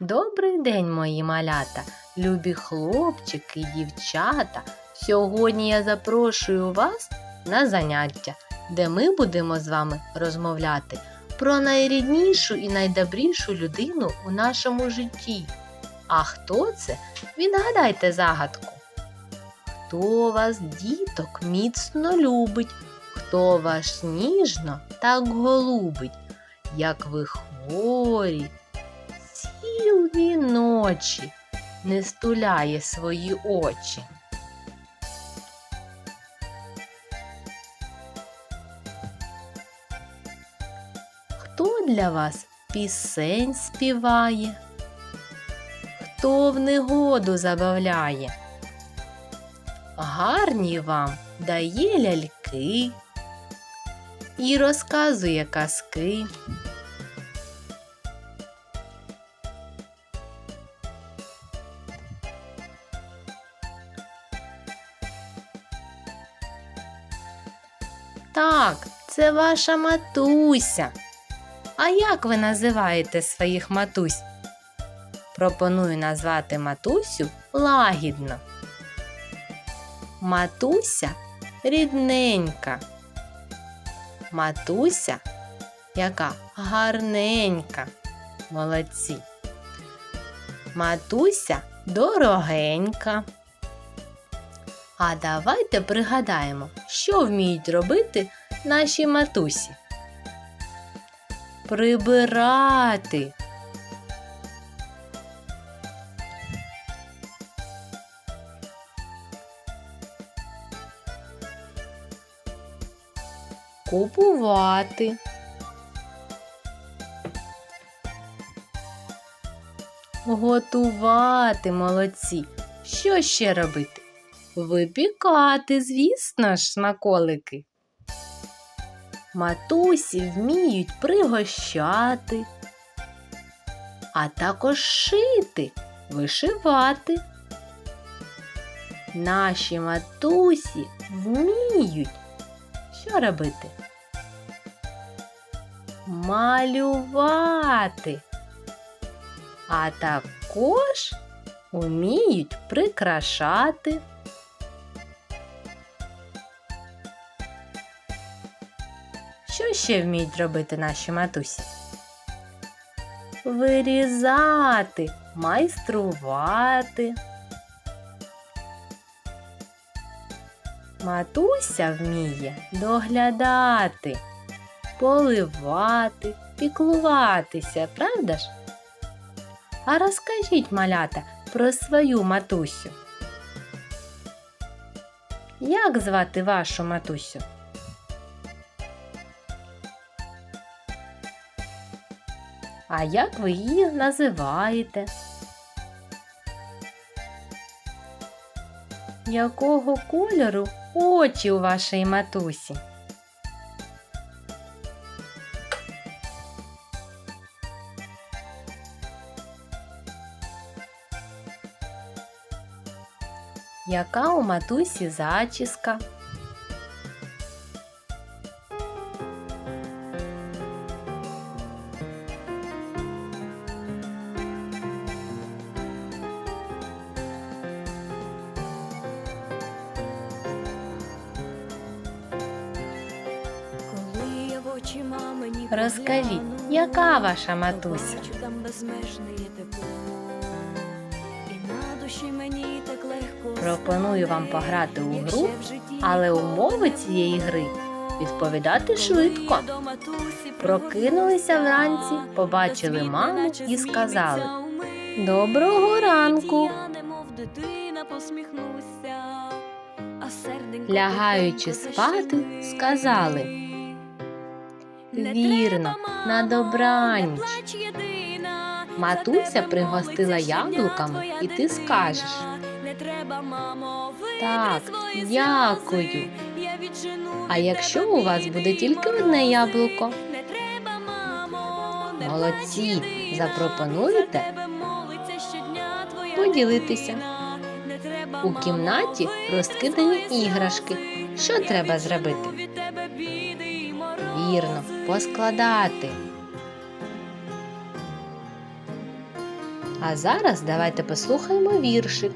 Добрий день, мої малята, любі хлопчики і дівчата. Сьогодні я запрошую вас на заняття, де ми будемо з вами розмовляти про найріднішу і найдобрішу людину у нашому житті. А хто це? Відгадайте загадку. Хто вас, діток, міцно любить, хто вас ніжно так голубить, як ви хворі, цілі ночі не стуляє свої очі. Хто для вас пісень співає? Хто в негоду забавляє? Гарні вам дає ляльки і розказує казки. Так, це ваша матуся. А як ви називаєте своїх матусь? Пропоную назвати матусю лагідно. Матуся рідненька. Матуся, яка гарненька. Молодці. Матуся дорогенька. А давайте пригадаємо, що вміють робити наші матусі. Прибирати. Купувати. Готувати молодці. Що ще робити? Випікати, звісно ж, смаколики. Матусі вміють пригощати, а також шити, вишивати. Наші матусі вміють що робити? Малювати. А також вміють прикрашати. Ще вміють робити наші матусі? Вирізати, майструвати. Матуся вміє доглядати, поливати, піклуватися, правда ж? А розкажіть, малята, про свою матусю. Як звати вашу матусю? А як ви її називаєте? Якого кольору очі у вашої матусі? Яка у матусі зачіска? Розкажіть, яка ваша матуся? Пропоную вам пограти у гру, але умови цієї гри відповідати швидко. Прокинулися вранці, побачили маму і сказали. Доброго ранку. Лягаючи спати, сказали, Вірно, на добраніч. Матуся пригостила яблуками, і ти скажеш, Так, дякую. А якщо у вас буде тільки одне яблуко? Молодці, запропонуєте поділитися. У кімнаті розкидані іграшки. Що треба зробити? Вірно, поскладати. А зараз давайте послухаємо віршик.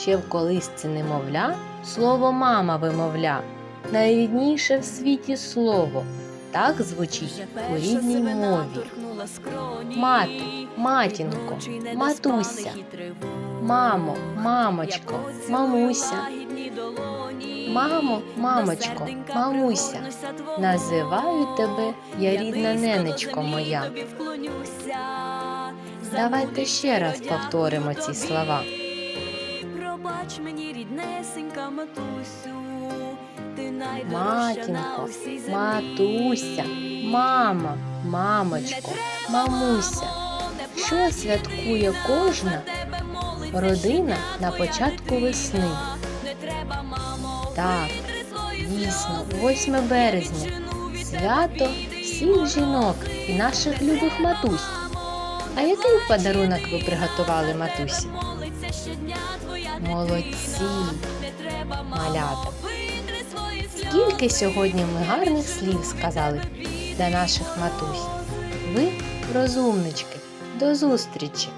Ще в колисці немовля, слово мама вимовля, найрідніше в світі слово. Так звучить у рідній мові. Мати, матінко, матуся. Мамо, мамочко, мамуся, мамо, мамочко, мамуся, називаю тебе, я рідна ненечко моя. Давайте ще раз повторимо ці слова. Пробач мені, ріднесенька матусю, Матінко, матуся, мама, мамочко, мамуся. Що святкує кожна родина на початку весни? Так, дійсно, 8 березня. Свято всіх жінок і наших любих матусь. А який подарунок ви приготували матусі? Молодці, малята. Скільки сьогодні ми гарних слів сказали для наших матусь. Ви розумнички. До зустрічі!